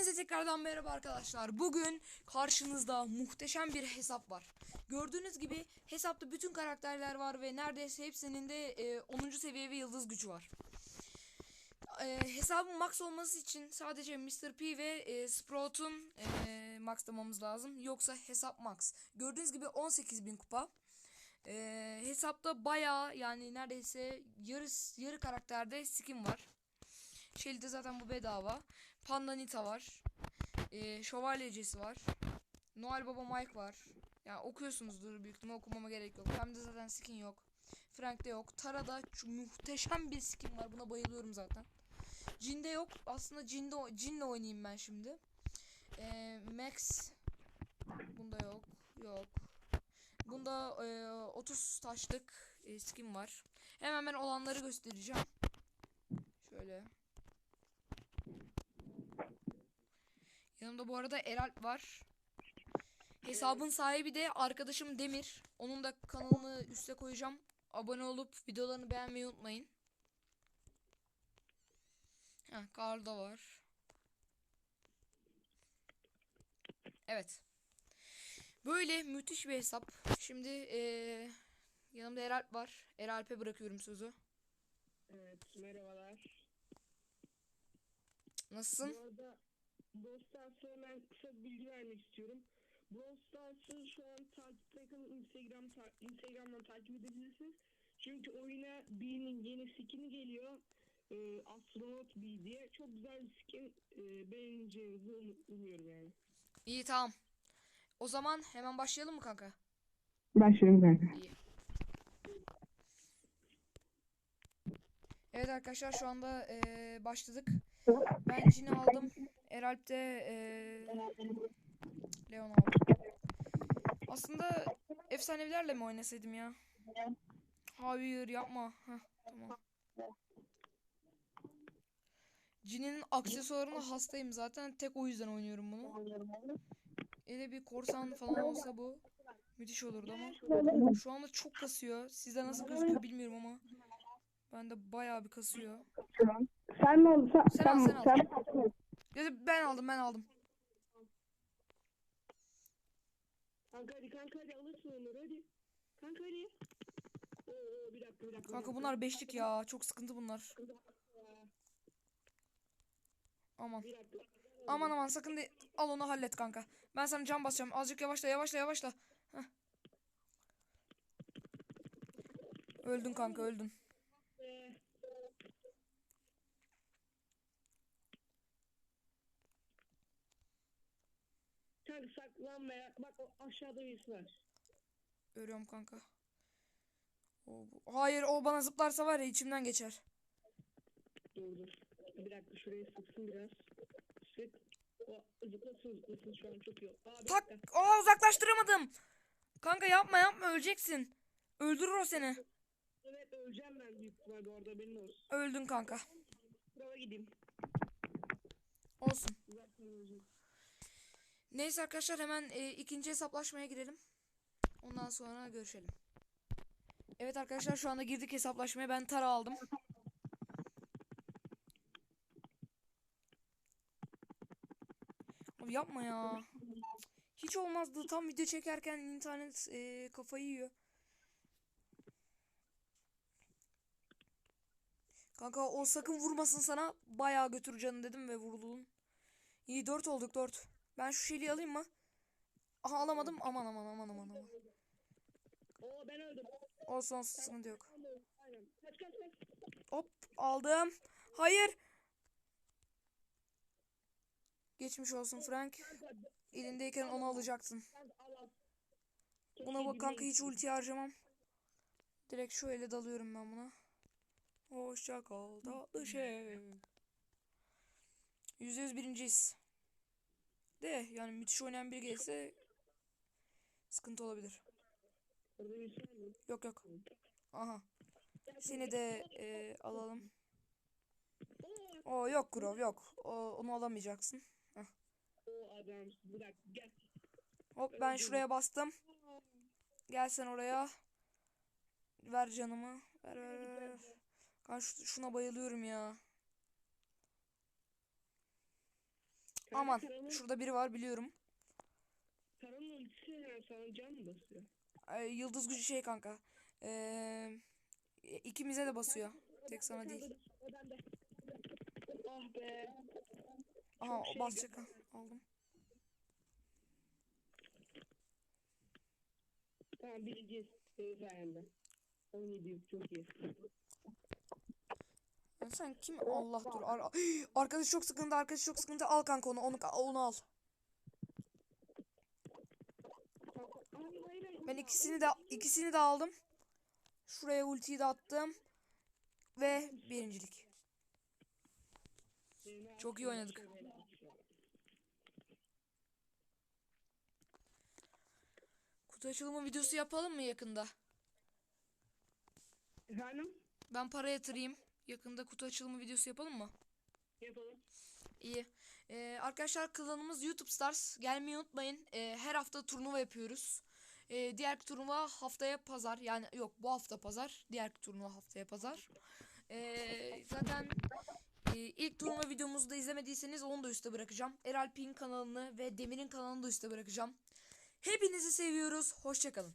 Hepinize tekrardan merhaba arkadaşlar. Bugün karşınızda muhteşem bir hesap var. Gördüğünüz gibi hesapta bütün karakterler var ve neredeyse hepsinin de e, 10. seviye ve yıldız gücü var. E, hesabın max olması için sadece Mr. P ve e, Sprout'un e, maxlamamız lazım. Yoksa hesap max. Gördüğünüz gibi 18.000 kupa. E, hesapta bayağı yani neredeyse yarı, yarı karakterde skin var. Shelly'de zaten bu bedava. Panda Nita var. Ee, Şövalyecesi var. Noel Baba Mike var. Ya okuyorsunuzdur büyük ihtimal okumama gerek yok. Hem de zaten skin yok. Frank'te yok. Tara'da muhteşem bir skin var. Buna bayılıyorum zaten. Jin'de yok. Aslında Jin'de o- Jin'le oynayayım ben şimdi. Ee, Max bunda yok. Yok. Bunda e, 30 taşlık e, skin var. Hemen ben olanları göstereceğim. Şöyle. Yanımda bu arada Eralp var. Hesabın sahibi de arkadaşım Demir. Onun da kanalını üste koyacağım. Abone olup videolarını beğenmeyi unutmayın. Heh, Karl da var. Evet. Böyle müthiş bir hesap. Şimdi eee, yanımda Eralp var. Eralp'e bırakıyorum sözü. Evet, merhabalar. Nasılsın? Bu arada Brawl Stars'a hemen kısa bir bilgi vermek istiyorum. Brawl Stars'ı şu an takipte kalın Instagram ta- Instagram'dan takip edebilirsiniz. Çünkü oyuna B'nin yeni skin'i geliyor. Ee, Astronot B diye. Çok güzel bir skin. Ee, beğeneceğinizi um- umuyorum yani. İyi tamam. O zaman hemen başlayalım mı kanka? Başlayalım kanka. İyi. Evet arkadaşlar şu anda eee, başladık. Ben Jin'i aldım. Eralp de eee, Leon aldı. Aslında efsanevilerle mi oynasaydım ya? Hayır yapma. Heh, tamam. Jin'in aksesuarına hastayım zaten. Tek o yüzden oynuyorum bunu. Ele bir korsan falan olsa bu müthiş olurdu ama şu anda çok kasıyor. Sizde nasıl gözüküyor bilmiyorum ama bende bayağı bir kasıyor. Sen ne oldu? Sen al, sen al. Ya da ben aldım ben aldım. Kanka hadi kanka hadi alırsın onları hadi. Kanka hadi. Oo, bir dakika bir dakika. Kanka bunlar beşlik ya. Çok sıkıntı bunlar. Aman. Aman aman sakın de al onu hallet kanka. Ben sana can basacağım. Azıcık yavaşla yavaşla yavaşla. Heh. Öldün kanka öldün. Ee, Sen saklanmaya bak o aşağıda birisi var. Görüyorum kanka. O, bu- Hayır o bana zıplarsa var ya içimden geçer. Dur dur. Bir dakika şurayı sıksın biraz. Sık. O zıplasın zıplasın şu an çok iyi. Aa, Tak. Aa uzaklaştıramadım. Kanka yapma yapma öleceksin. Öldürür o seni. Evet öleceğim ben büyük ihtimal bu arada benim olsun. Öldün kanka. Sıraya gideyim. Olsun. Öleceğim. Neyse arkadaşlar hemen e, ikinci hesaplaşmaya girelim. Ondan sonra görüşelim. Evet arkadaşlar şu anda girdik hesaplaşmaya. Ben tara aldım. Abi yapma ya. Hiç olmazdı. Tam video çekerken internet e, kafayı yiyor. Kanka o sakın vurmasın sana. Bayağı götür canını dedim ve vuruldun. İyi 4 olduk 4. Ben şu şeyi alayım mı? Aha alamadım. Aman aman aman aman aman. Oo ben öldüm. Olsun olsun sıkıntı yok. Aynen. Kaç kaç kaç. Hop aldım. Hayır. Geçmiş olsun Frank. Elindeyken onu alacaktın. Buna bak kanka hiç ulti harcamam. Direkt şöyle dalıyorum ben buna. Hoşça kal tatlı şey. Yüzde yüz birinciyiz. De yani müthiş oynayan biri gelirse sıkıntı olabilir. Yok yok. Aha. Seni de e, alalım. O yok Grov yok. O, onu alamayacaksın. Gel. Hop ben şuraya bastım. Gel sen oraya. Ver canımı. Ver ver ver. şu- şuna bayılıyorum ya. Aman Karanın, şurada biri var biliyorum. Karanın ultisi sana can mı basıyor? Ee, yıldız gücü şey kanka. Ee, ikimize de basıyor. Tek sana değil. Ah be. Aha şey basacak. Aldım. Tamam. Senin sayende. 17 çok iyi. Sen kim? Allah dur. Ar arkadaş çok sıkıntı. Arkadaş çok sıkıntı. Al kanka onu. Onu, onu al. Ben ikisini de ikisini de aldım. Şuraya ultiyi de attım. Ve birincilik. Çok iyi oynadık. Kutu açılımı videosu yapalım mı yakında? Efendim? Ben para yatırayım. Yakında kutu açılımı videosu yapalım mı? Yapalım. İyi. Ee, arkadaşlar kanalımız YouTube Stars. Gelmeyi unutmayın. Ee, her hafta turnuva yapıyoruz. Ee, diğer turnuva haftaya pazar. Yani yok bu hafta pazar. Diğer turnuva haftaya pazar. Ee, zaten e, ilk turnuva videomuzu da izlemediyseniz onu da üstte bırakacağım. Eralp'in kanalını ve Demir'in kanalını da üstte bırakacağım. Hepinizi seviyoruz. Hoşçakalın.